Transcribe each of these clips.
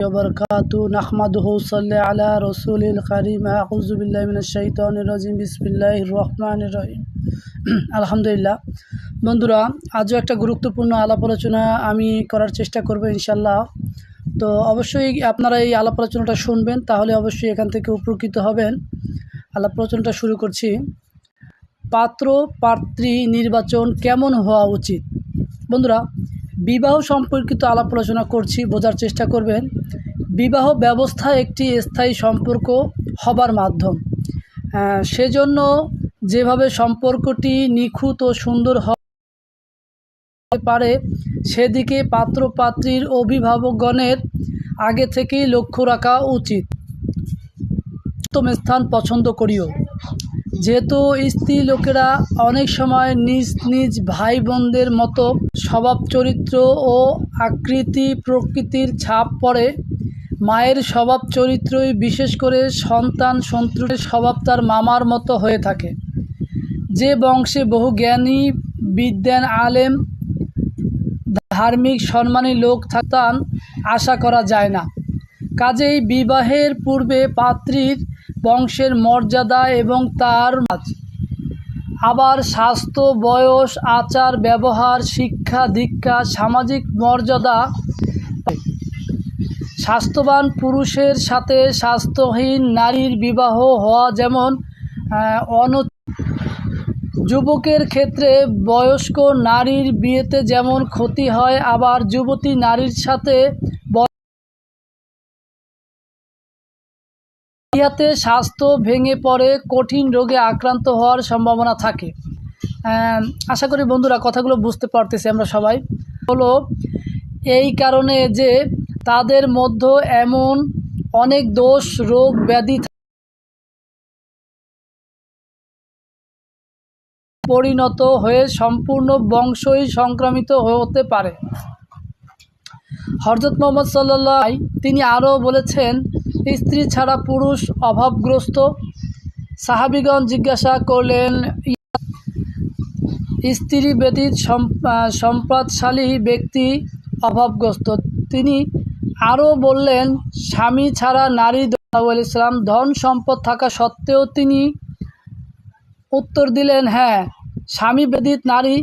وبركاته نحمده صلى على رسول الكريم أعوذ بالله من الشيطان الرجيم بسم الله الرحمن الرحيم আলহামদুলিল্লাহ বন্ধুরা আজও একটা গুরুত্বপূর্ণ আলাপ আলোচনা আমি করার চেষ্টা করব ইনশাল্লাহ তো অবশ্যই আপনারা এই আলাপ আলোচনাটা শুনবেন তাহলে অবশ্যই এখান থেকে উপকৃত হবেন আলাপ আলোচনাটা শুরু করছি পাত্র পাত্রী নির্বাচন কেমন হওয়া উচিত বন্ধুরা বিবাহ সম্পর্কিত আলাপ আলোচনা করছি, বোঝার চেষ্টা করবেন। বিবাহ ব্যবস্থা একটি স্থায়ী সম্পর্ক হবার মাধ্যম। সেজন্য যেভাবে সম্পর্কটি নিখুঁত ও সুন্দর হতে পারে, সেদিকে পাত্র পাত্রীর অভিভাবকগণের আগে থেকেই লক্ষ্য রাখা উচিত। উত্তম স্থান পছন্দ করিও। যেহেতু স্ত্রী লোকেরা অনেক সময় নিজ নিজ ভাই বোনদের মতো স্বভাব চরিত্র ও আকৃতি প্রকৃতির ছাপ পড়ে। মায়ের স্বভাব চরিত্রই বিশেষ করে সন্তান সন্ত্রের স্বভাব তার মামার মতো হয়ে থাকে। যে বংশে বহু জ্ঞানী, বিদ্যান আলেম, ধার্মিক সম্মানী লোক থাকতাম আশা করা যায় না। কাজেই বিবাহের পূর্বে পাত্রীর বংশের মর্যাদা এবং তার আবার স্বাস্থ্য, বয়স, আচার, ব্যবহার, শিক্ষা, দীক্ষা, সামাজিক মর্যাদা। স্বাস্থ্যবান পুরুষের সাথে স্বাস্থ্যহীন নারীর বিবাহ হওয়া যেমন অন যুবকের ক্ষেত্রে বয়স্ক নারীর বিয়েতে যেমন ক্ষতি হয়, আবার যুবতী নারীর সাথে ইহাতে স্বাস্থ্য ভেঙে পড়ে, কঠিন রোগে আক্রান্ত হওয়ার সম্ভাবনা থাকে। আশা করি বন্ধুরা কথাগুলো বুঝতে পারতেছি আমরা সবাই। হলো, এই কারণে যে তাদের মধ্যে এমন অনেক দোষ, রোগ, ব্যাধি পরিণত হয়ে সম্পূর্ণ বংশই সংক্রামিত হতে পারে। হরজত মোহাম্মদ সাল্লাহ তিনি আরও বলেছেন, স্ত্রী ছাড়া পুরুষ অভাবগ্রস্ত। সাহাবিগণ জিজ্ঞাসা করলেন স্ত্রী ব্যতীত সম্পদশালী ব্যক্তি অভাবগ্রস্ত। তিনি আরও বললেন, স্বামী ছাড়া নারী ইসলাম ধন সম্পদ থাকা সত্ত্বেও তিনি উত্তর দিলেন হ্যাঁ স্বামী ব্যতীত নারী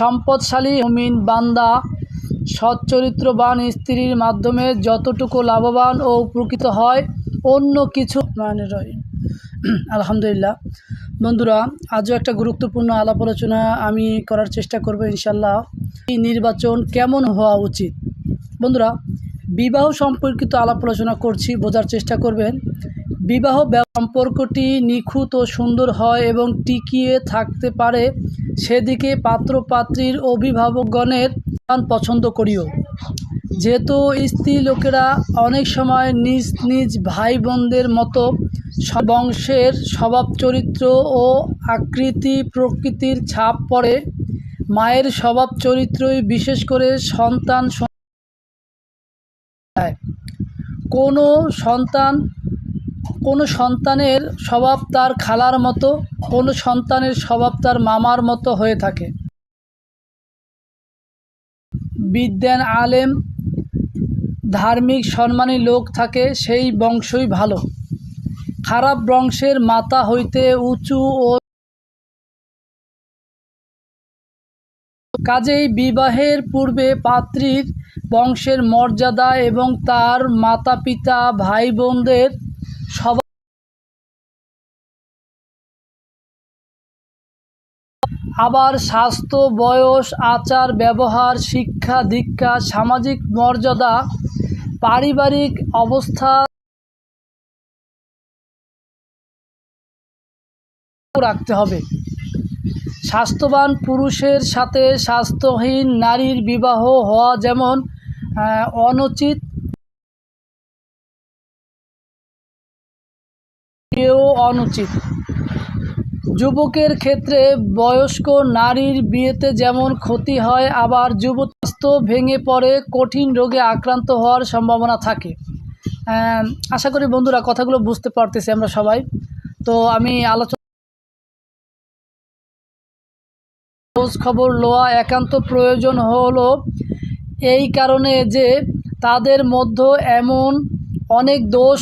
সম্পদশালী মুমিন, বান্দা সচ্চরিত্রবান স্ত্রীর মাধ্যমে যতটুকু লাভবান ও উপকৃত হয়, অন্য কিছু মানে আলহামদুলিল্লাহ। বন্ধুরা, আজও একটা গুরুত্বপূর্ণ আলাপ আলোচনা আমি করার চেষ্টা করব ইনশাল্লাহ এই নির্বাচন কেমন হওয়া উচিত? বন্ধুরা, বিবাহ সম্পর্কিত আলাপ আলোচনা করছি, বোঝার চেষ্টা করবেন। বিবাহ সম্পর্কটি নিখুঁত ও সুন্দর হয় এবং টিকিয়ে থাকতে পারে সেদিকে পাত্র পাত্রীর অভিভাবকগণের পছন্দ করিও যেহেতু স্ত্রী লোকেরা অনেক সময় নিজ নিজ ভাই বোনদের মতো বংশের স্বভাব চরিত্র ও আকৃতি প্রকৃতির ছাপ পড়ে, মায়ের স্বভাব চরিত্রই বিশেষ করে সন্তান। কোনো সন্তান কোনো সন্তানের স্বভাব তার খালার মতো, কোনো সন্তানের স্বভাব তার মামার মতো হয়ে থাকে। বিদ্যান আলেম, ধার্মিক সম্মানী লোক থাকে, সেই বংশই ভালো। খারাপ বংশের মাতা হইতে উঁচু ও কাজেই বিবাহের পূর্বে পাত্রীর বংশের মর্যাদা এবং তার মাতা পিতা ভাই বোনদের আবার স্বাস্থ্য, বয়স, আচার, ব্যবহার, শিক্ষা, দীক্ষা, সামাজিক মর্যাদা, পারিবারিক অবস্থা রাখতে হবে। স্বাস্থ্যবান পুরুষের সাথে স্বাস্থ্যহীন নারীর বিবাহ হওয়া যেমন অনুচিত কেউ অনুচিত। যুবকের ক্ষেত্রে বয়স্ক নারীর বিয়েতে যেমন ক্ষতি হয়, আবার যুবক স্বাস্থ্য ভেঙে পড়ে, কঠিন রোগে আক্রান্ত হওয়ার সম্ভাবনা থাকে। আশা করি বন্ধুরা কথাগুলো বুঝতে পারতেছি আমরা সবাই। তো আমি আলোচনা খোঁজ খবর লওয়া একান্ত প্রয়োজন হলো এই কারণে যে তাদের মধ্যে এমন অনেক দোষ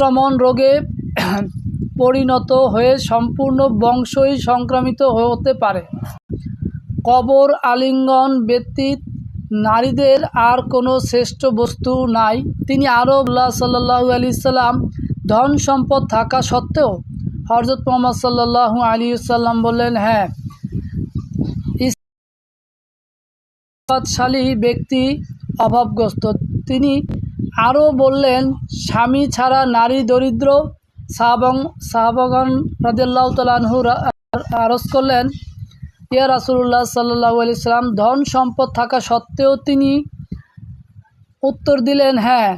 সংক্রমণ রোগে পরিণত হয়ে সম্পূর্ণ বংশই সংক্রামিত হতে পারে। কবর আলিঙ্গন ব্যতীত নারীদের আর কোনো শ্রেষ্ঠ বস্তু নাই। তিনি আরও আল্লাহ সাল্লাহু আলি সাল্লাম ধন সম্পদ থাকা সত্ত্বেও হরজত মোহাম্মদ সাল্লাহু আলী সাল্লাম বললেন হ্যাঁ শালী ব্যক্তি অভাবগ্রস্ত। তিনি আরও বললেন, স্বামী ছাড়া নারী দরিদ্র সাহাবং সাহাবগণ রাজিয়াল্লাহ তালাহু আরজ করলেন, ইয়া রাসুল্লাহ সাল্লাহ আলি সাল্লাম ধন সম্পদ থাকা সত্ত্বেও তিনি উত্তর দিলেন হ্যাঁ।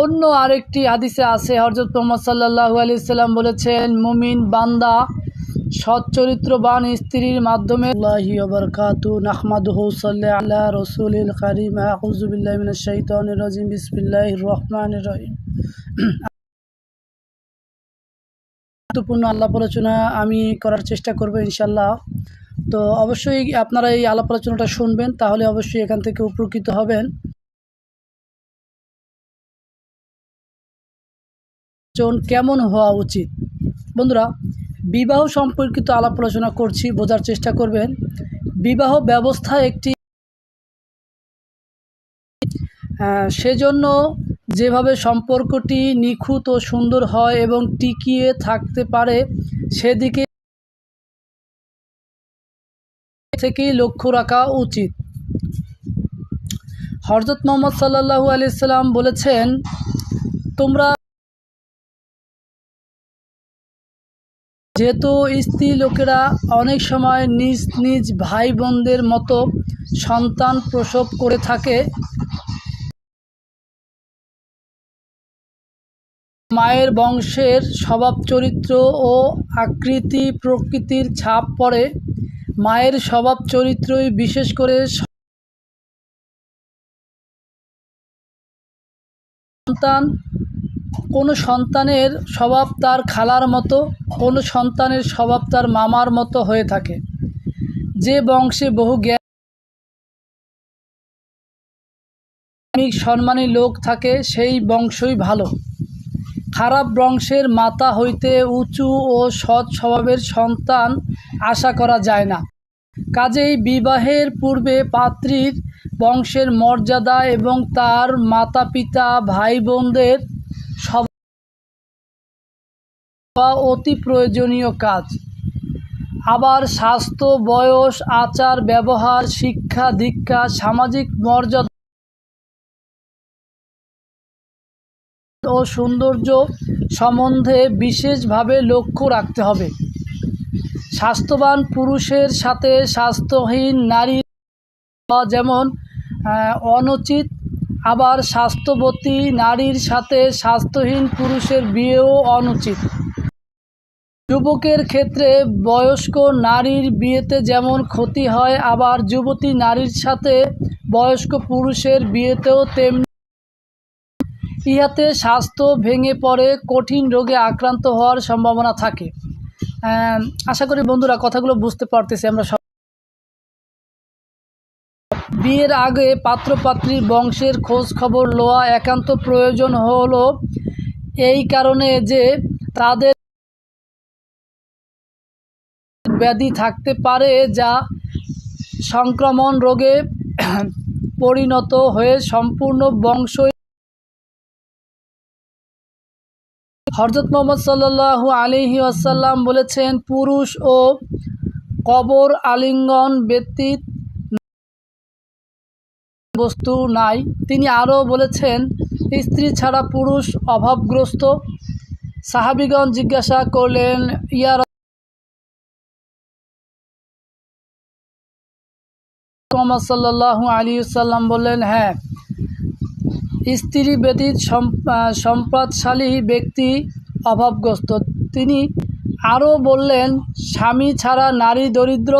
অন্য আরেকটি হাদিসে আছে হরজত মোহাম্মদ সাল্লাহু আলি সাল্লাম বলেছেন, মুমিন বান্দা সৎ চরিত্রবান স্ত্রীর মাধ্যমে গুরুত্বপূর্ণ আলাপ আলোচনা আমি করার চেষ্টা করব ইনশাল্লাহ তো অবশ্যই আপনারা এই আলাপ আলোচনাটা শুনবেন, তাহলে অবশ্যই এখান থেকে উপকৃত হবেন। চন কেমন হওয়া উচিত? বন্ধুরা, বিবাহ সম্পর্কিত আলাপ আলোচনা করছি, বোঝার চেষ্টা করবেন। বিবাহ ব্যবস্থা একটি সেজন্য যেভাবে সম্পর্কটি নিখুঁত ও সুন্দর হয় এবং টিকিয়ে থাকতে পারে, সেদিকে থেকেই লক্ষ্য রাখা উচিত। হরজত মোহাম্মদ সাল্লাহু আলি সাল্লাম বলেছেন, তোমরা যেহেতু স্ত্রী লোকেরা অনেক সময় নিজ নিজ ভাই বোনদের মতো সন্তান প্রসব করে থাকে। মায়ের বংশের স্বভাব চরিত্র ও আকৃতি প্রকৃতির ছাপ পড়ে। মায়ের স্বভাব চরিত্রই বিশেষ করে সন্তান কোনো সন্তানের স্বভাব তার খালার মতো, কোনো সন্তানের স্বভাব তার মামার মতো হয়ে থাকে। যে বংশে বহু জ্ঞান সম্মানী লোক থাকে, সেই বংশই ভালো। খারাপ বংশের মাতা হইতে উঁচু ও সৎ স্বভাবের সন্তান আশা করা যায় না। কাজেই বিবাহের পূর্বে পাত্রীর বংশের মর্যাদা এবং তার মাতা পিতা ভাই বোনদের অতি প্রয়োজনীয় কাজ। আবার স্বাস্থ্য, বয়স, আচার, ব্যবহার, শিক্ষা, দীক্ষা, সামাজিক মর্যাদা ও সৌন্দর্য সম্বন্ধে বিশেষভাবে লক্ষ্য রাখতে হবে। স্বাস্থ্যবান পুরুষের সাথে স্বাস্থ্যহীন নারী যেমন অনুচিত, আবার স্বাস্থ্যবতী নারীর সাথে স্বাস্থ্যহীন পুরুষের বিয়েও অনুচিত। যুবকের ক্ষেত্রে বয়স্ক নারীর বিয়েতে যেমন ক্ষতি হয়, আবার যুবতী নারীর সাথে বয়স্ক পুরুষের বিয়েতেও তেমনি ইহাতে স্বাস্থ্য ভেঙে পড়ে, কঠিন রোগে আক্রান্ত হওয়ার সম্ভাবনা থাকে। আশা করি বন্ধুরা কথাগুলো বুঝতে পারতেছি আমরা সব। বিয়ের আগে পাত্রপাত্রীর বংশের খোঁজ খবর লওয়া একান্ত প্রয়োজন হলো, এই কারণে যে তাদের ব্যাধি থাকতে পারে যা সংক্রমণ রোগে পরিণত হয়ে সম্পূর্ণ বংশই হরজত মোহাম্মদ সাল্লাল্লাহু আলিহি আসাল্লাম বলেছেন, পুরুষ ও কবর আলিঙ্গন ব্যতীত বস্তু নাই। তিনি আরও বলেছেন, স্ত্রী ছাড়া পুরুষ অভাবগ্রস্ত। সাহাবিগণ জিজ্ঞাসা করলেন ইয়ার মোহাম্মদ সাল্লাল্লাহু আলী সাল্লাম বললেন হ্যাঁ স্ত্রী ব্যতীত সম্পদশালী ব্যক্তি অভাবগ্রস্ত। তিনি আরও বললেন, স্বামী ছাড়া নারী দরিদ্র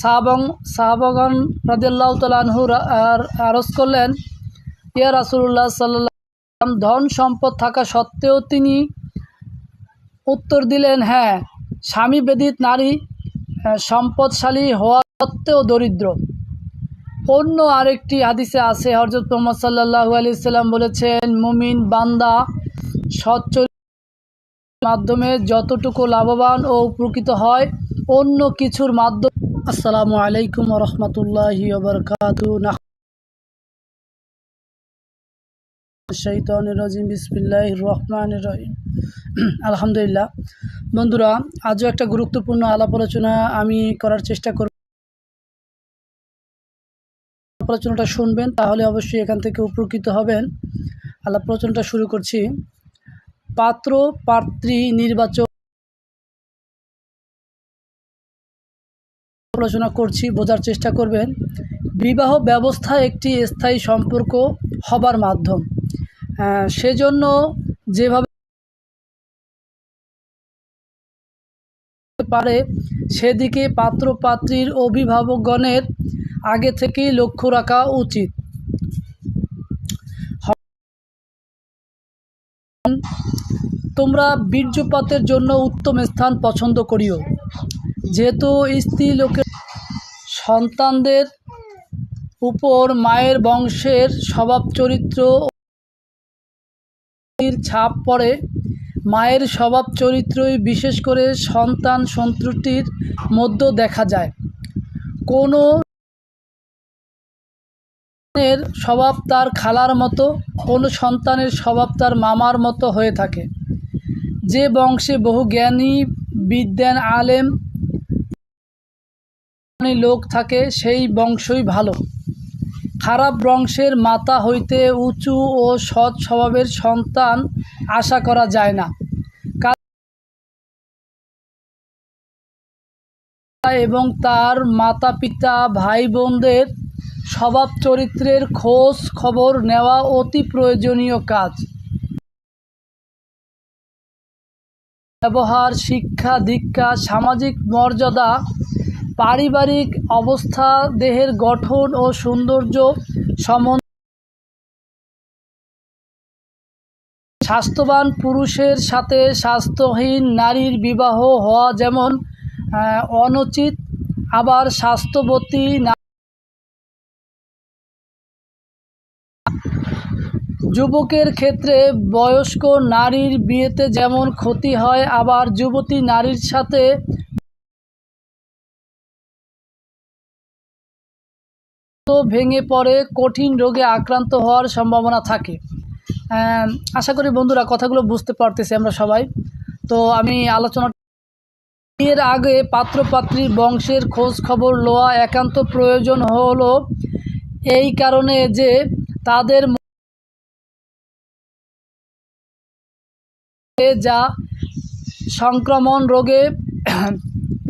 সাহাবং সাহাবগণ রাজিয়াল্লাহ তালাহু আরজ করলেন, ইয়া রাসুল্লাহ সাল্লাম ধন সম্পদ থাকা সত্ত্বেও তিনি উত্তর দিলেন হ্যাঁ স্বামী বেদিত নারী সম্পদশালী হওয়া সত্ত্বেও দরিদ্র। অন্য আরেকটি হাদিসে আছে হজরত মোহাম্মদ সাল্লাহু আলি সাল্লাম বলেছেন, মুমিন বান্দা সচ্চর মাধ্যমে যতটুকু লাভবান ও উপকৃত হয়, অন্য কিছুর মাধ্যমে। আসসালামু আলাইকুম রহমতুল্লাহি রহমান রহিম। আলহামদুলিল্লাহ। বন্ধুরা, আজও একটা গুরুত্বপূর্ণ আলাপ আলোচনা আমি করার চেষ্টা করব। আলাপ আলোচনাটা শুনবেন, তাহলে অবশ্যই এখান থেকে উপকৃত হবেন। আলাপ আলোচনাটা শুরু করছি। পাত্র পাত্রী নির্বাচন আলোচনা করছি, বোঝার চেষ্টা করবেন। বিবাহ ব্যবস্থা একটি স্থায়ী সম্পর্ক হবার মাধ্যম। সেজন্য যেভাবে পারে, সেদিকে পাত্র পাত্রীর অভিভাবকগণের আগে থেকেই লক্ষ্য রাখা উচিত। তোমরা বীর্যপাতের জন্য উত্তম স্থান পছন্দ করিও। যেহেতু স্ত্রী লোকের সন্তানদের উপর মায়ের বংশের স্বভাব চরিত্র ছাপ পড়ে, মায়ের স্বভাব চরিত্রই বিশেষ করে সন্তান সন্তুষ্টির মধ্যে দেখা যায়। কোনো এর স্বভাব তার খালার মতো কোনো সন্তানের স্বভাব তার মামার মতো হয়ে থাকে। যে বংশে বহু জ্ঞানী, বিদ্যান, আলেম লোক থাকে, সেই বংশই ভালো। খারাপ বংশের মাতা হইতে উঁচু ও সৎ স্বভাবের সন্তান আশা করা যায় না। এবং তার মাতা পিতা ভাই বোনদের স্বভাব চরিত্রের খোঁজ খবর নেওয়া অতি প্রয়োজনীয় কাজ। ব্যবহার, শিক্ষা, দীক্ষা, সামাজিক মর্যাদা, পারিবারিক অবস্থা, দেহের গঠন ও সৌন্দর্য সম্বন্ধে স্বাস্থ্যবান পুরুষের সাথে স্বাস্থ্যহীন নারীর বিবাহ হওয়া যেমন অনুচিত, আবার স্বাস্থ্যবতী যুবকের ক্ষেত্রে বয়স্ক নারীর বিয়েতে যেমন ক্ষতি হয়, আবার যুবতী নারীর সাথে ভেঙে পড়ে, কঠিন রোগে আক্রান্ত হওয়ার সম্ভাবনা থাকে। আশা করি বন্ধুরা কথাগুলো বুঝতে পারতেছি আমরা সবাই। তো আমি আলোচনা এর আগে পাত্রপাত্রীর বংশের খোঁজ খবর লওয়া একান্ত প্রয়োজন হলো এই কারণে যে তাদের যা সংক্রমণ রোগে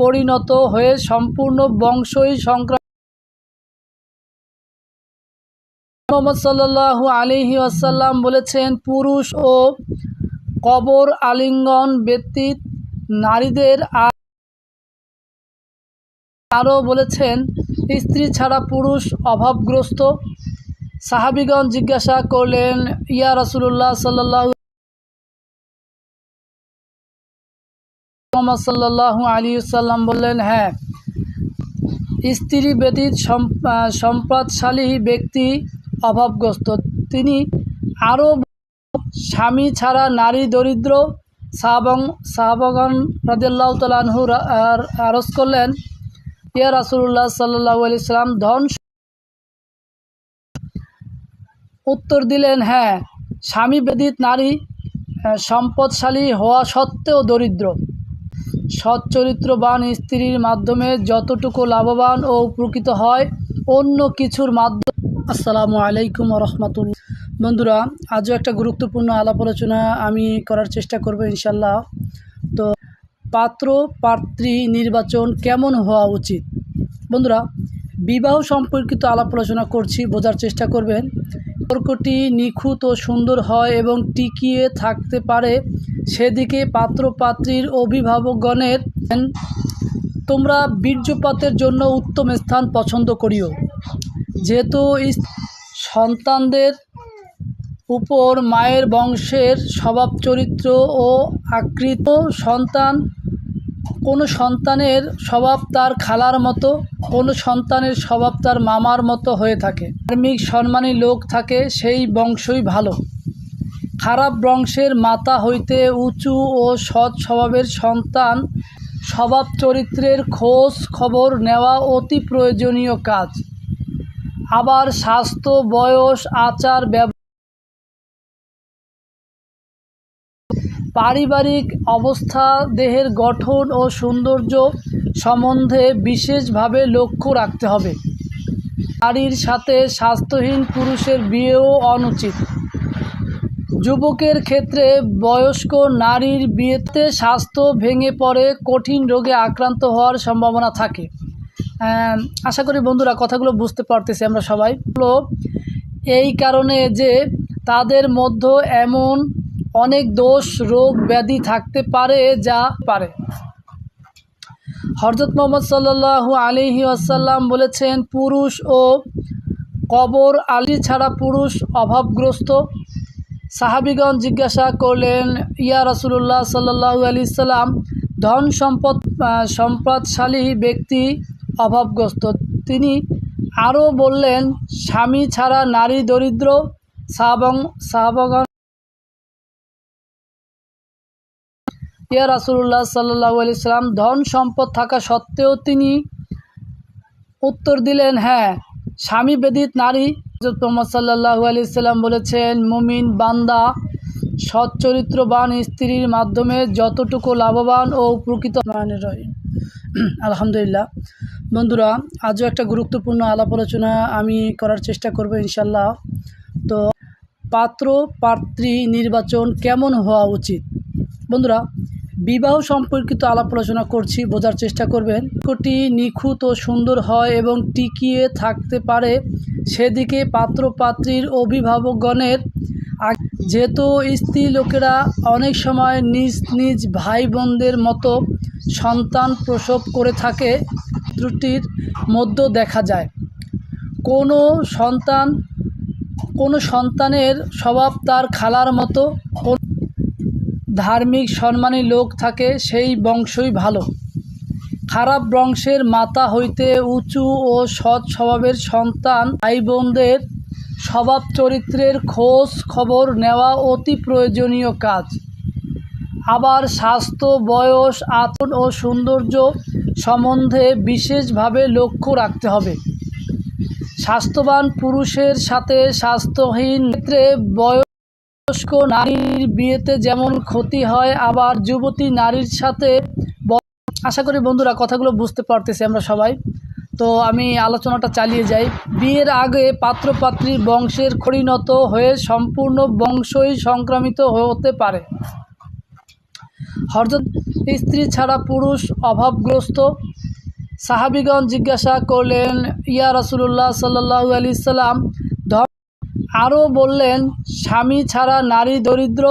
পরিণত হয়ে সম্পূর্ণ বংশই সংক্রমণ। মোহাম্মদ আলিহি আসাল্লাম বলেছেন, পুরুষ ও কবর আলিঙ্গন ব্যতীত নারীদের আরও বলেছেন, স্ত্রী ছাড়া পুরুষ অভাবগ্রস্ত। সাহাবিগণ জিজ্ঞাসা করলেন, ইয়া রাসুলুল্লাহ সাল্লাহ মোহাম্মদ সাল্লাল্লাহু আলী সাল্লাম বললেন হ্যাঁ স্ত্রী ব্যতীত সম্পদশালী ব্যক্তি অভাবগ্রস্ত। তিনি আরও স্বামী ছাড়া নারী দরিদ্র। সাহাবং সাহাবগণ রাজিয়াল্লাহ তালাহু আরজ করলেন, ইয়া রাসুল্লাহ সাল্লাহ আলি সাল্লাম ধন উত্তর দিলেন হ্যাঁ স্বামী বেদিত নারী সম্পদশালী হওয়া সত্ত্বেও দরিদ্র। সৎ চরিত্রবান স্ত্রীর মাধ্যমে যতটুকু লাভবান ও উপকৃত হয়, অন্য কিছুর মাধ্যমে আসসালামু আলাইকুম রহমতুল্লাহ বন্ধুরা, আজও একটা গুরুত্বপূর্ণ আলাপ আলোচনা আমি করার চেষ্টা করব ইনশাল্লাহ তো, পাত্র পাত্রী নির্বাচন কেমন হওয়া উচিত? বন্ধুরা, বিবাহ সম্পর্কিত আলাপ আলোচনা করছি, বোঝার চেষ্টা করবেন। সম্পর্কটি নিখুঁত ও সুন্দর হয় এবং টিকিয়ে থাকতে পারে, সেদিকে পাত্র পাত্রীর অভিভাবকগণের তোমরা বীর্যপাতের জন্য উত্তম স্থান পছন্দ করিও। যেহেতু সন্তানদের উপর মায়ের বংশের স্বভাব চরিত্র ও আকৃত সন্তান কোনো সন্তানের স্বভাব তার খালার মতো, কোনো সন্তানের স্বভাব তার মামার মতো হয়ে থাকে। ধার্মিক সম্মানী লোক থাকে, সেই বংশই ভালো। খারাপ বংশের মাতা হইতে উঁচু ও সৎ স্বভাবের সন্তান স্বভাব চরিত্রের খোঁজ খবর নেওয়া অতি প্রয়োজনীয় কাজ। আবার স্বাস্থ্য, বয়স, আচার ব্যবহার পারিবারিক অবস্থা, দেহের গঠন ও সৌন্দর্য সম্বন্ধে বিশেষভাবে লক্ষ্য রাখতে হবে। নারীর সাথে স্বাস্থ্যহীন পুরুষের বিয়েও অনুচিত। যুবকের ক্ষেত্রে বয়স্ক নারীর বিয়েতে স্বাস্থ্য ভেঙে পড়ে, কঠিন রোগে আক্রান্ত হওয়ার সম্ভাবনা থাকে। আশা করি বন্ধুরা কথাগুলো বুঝতে পারতেছি আমরা সবাই। এই কারণে যে তাদের মধ্যে এমন অনেক দোষ, রোগ, ব্যাধি থাকতে পারে, যা পারে। হরজত মোহাম্মদ সাল্লাল্লাহু আলিহি আসাল্লাম বলেছেন, পুরুষ ও কবর আলী ছাড়া পুরুষ অভাবগ্রস্ত। সাহাবিগণ জিজ্ঞাসা করলেন, ইয়া রসুল্লাহ সাল্লাহু আলি সাল্লাম ধন সম্পদ সম্পদশালী ব্যক্তি অভাবগ্রস্ত। তিনি আরও বললেন, স্বামী ছাড়া নারী দরিদ্র, সাহাবং, সাহাবগণ ইয়া রাসুল্লাহ সাল্লাহু সাল্লাম ধন সম্পদ থাকা সত্ত্বেও তিনি উত্তর দিলেন হ্যাঁ স্বামী বেদিত নারী। মোহাম্মদ সাল্লাহু আলি সাল্লাম বলেছেন, মুমিন বান্দা সৎ চরিত্রবান স্ত্রীর মাধ্যমে যতটুকু লাভবান ও উপকৃত আলহামদুলিল্লাহ। বন্ধুরা, আজও একটা গুরুত্বপূর্ণ আলাপ আলোচনা আমি করার চেষ্টা করব ইনশাল্লাহ তো পাত্র পাত্রী নির্বাচন কেমন হওয়া উচিত? বন্ধুরা বিবাহ সম্পর্কিত আলাপ আলোচনা করছি, বোঝার চেষ্টা করবেন। কোটি নিখুঁত ও সুন্দর হয় এবং টিকিয়ে থাকতে পারে সেদিকে পাত্র পাত্রীর অভিভাবকগণের যেহেতু স্ত্রী লোকেরা অনেক সময় নিজ নিজ ভাই বোনদের মতো সন্তান প্রসব করে থাকে ত্রুটির মধ্যে দেখা যায়। কোনো সন্তান কোনো সন্তানের স্বভাব তার খালার মতো ধার্মিক সম্মানী লোক থাকে, সেই বংশই ভালো। খারাপ বংশের মাতা হইতে উঁচু ও সৎ স্বভাবের সন্তান ভাই বোনদের স্বভাব চরিত্রের খোঁজ খবর নেওয়া অতি প্রয়োজনীয় কাজ। আবার স্বাস্থ্য, বয়স আতন ও সৌন্দর্য সম্বন্ধে বিশেষভাবে লক্ষ্য রাখতে হবে। স্বাস্থ্যবান পুরুষের সাথে স্বাস্থ্যহীন ক্ষেত্রে বয়স্ক নারীর বিয়েতে যেমন ক্ষতি হয়, আবার যুবতী নারীর সাথে আশা করি বন্ধুরা কথাগুলো বুঝতে পারতেছি আমরা সবাই। তো আমি আলোচনাটা চালিয়ে যাই। বিয়ের আগে পাত্রপাত্রীর বংশের পরিণত হয়ে সম্পূর্ণ বংশই সংক্রামিত হতে পারে। হরজত স্ত্রী ছাড়া পুরুষ অভাবগ্রস্ত। সাহাবিগণ জিজ্ঞাসা করলেন, ইয়া রাসুলুল্লাহ সাল্লাহু আলি সাল্লাম আরও বললেন, স্বামী ছাড়া নারী দরিদ্র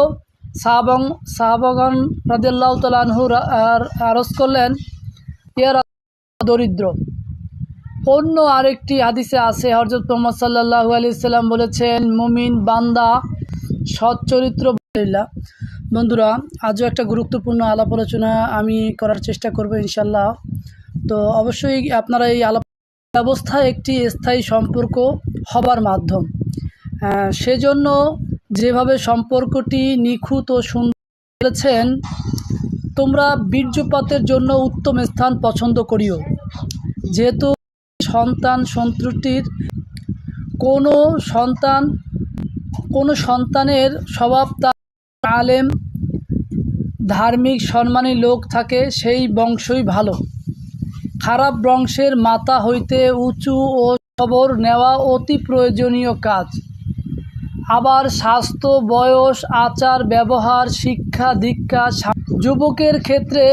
সাহাবং সাহাবগণ রাদিয়াল্লাহ তালাহু আরজ করলেন ইয়ার দরিদ্র। অন্য আরেকটি হাদিসে আছে হজরত মোহাম্মদ সাল্লাহু আলি সাল্লাম বলেছেন, মুমিন বান্দা সৎ চরিত্র আলহামদুলিল্লাহ। বন্ধুরা, আজও একটা গুরুত্বপূর্ণ আলাপ আলোচনা আমি করার চেষ্টা করব ইনশাল্লাহ তো অবশ্যই আপনারা এই আলাপ, ব্যবস্থা একটি স্থায়ী সম্পর্ক হবার মাধ্যম। সেজন্য যেভাবে সম্পর্কটি নিখুঁত ও সুন্দর বলেছেন তোমরা বীর্যপাতের জন্য উত্তম স্থান পছন্দ করিও। যেহেতু সন্তান সন্তুষ্টির কোনো সন্তান, কোনো সন্তানের স্বভাব তার আলেম, ধার্মিক সম্মানী লোক থাকে, সেই বংশই ভালো। খারাপ বংশের মাতা হইতে উঁচু ও খবর নেওয়া অতি প্রয়োজনীয় কাজ। আবার স্বাস্থ্য বয়স আচার ব্যবহার শিক্ষা দীক্ষা যুবকের ক্ষেত্রে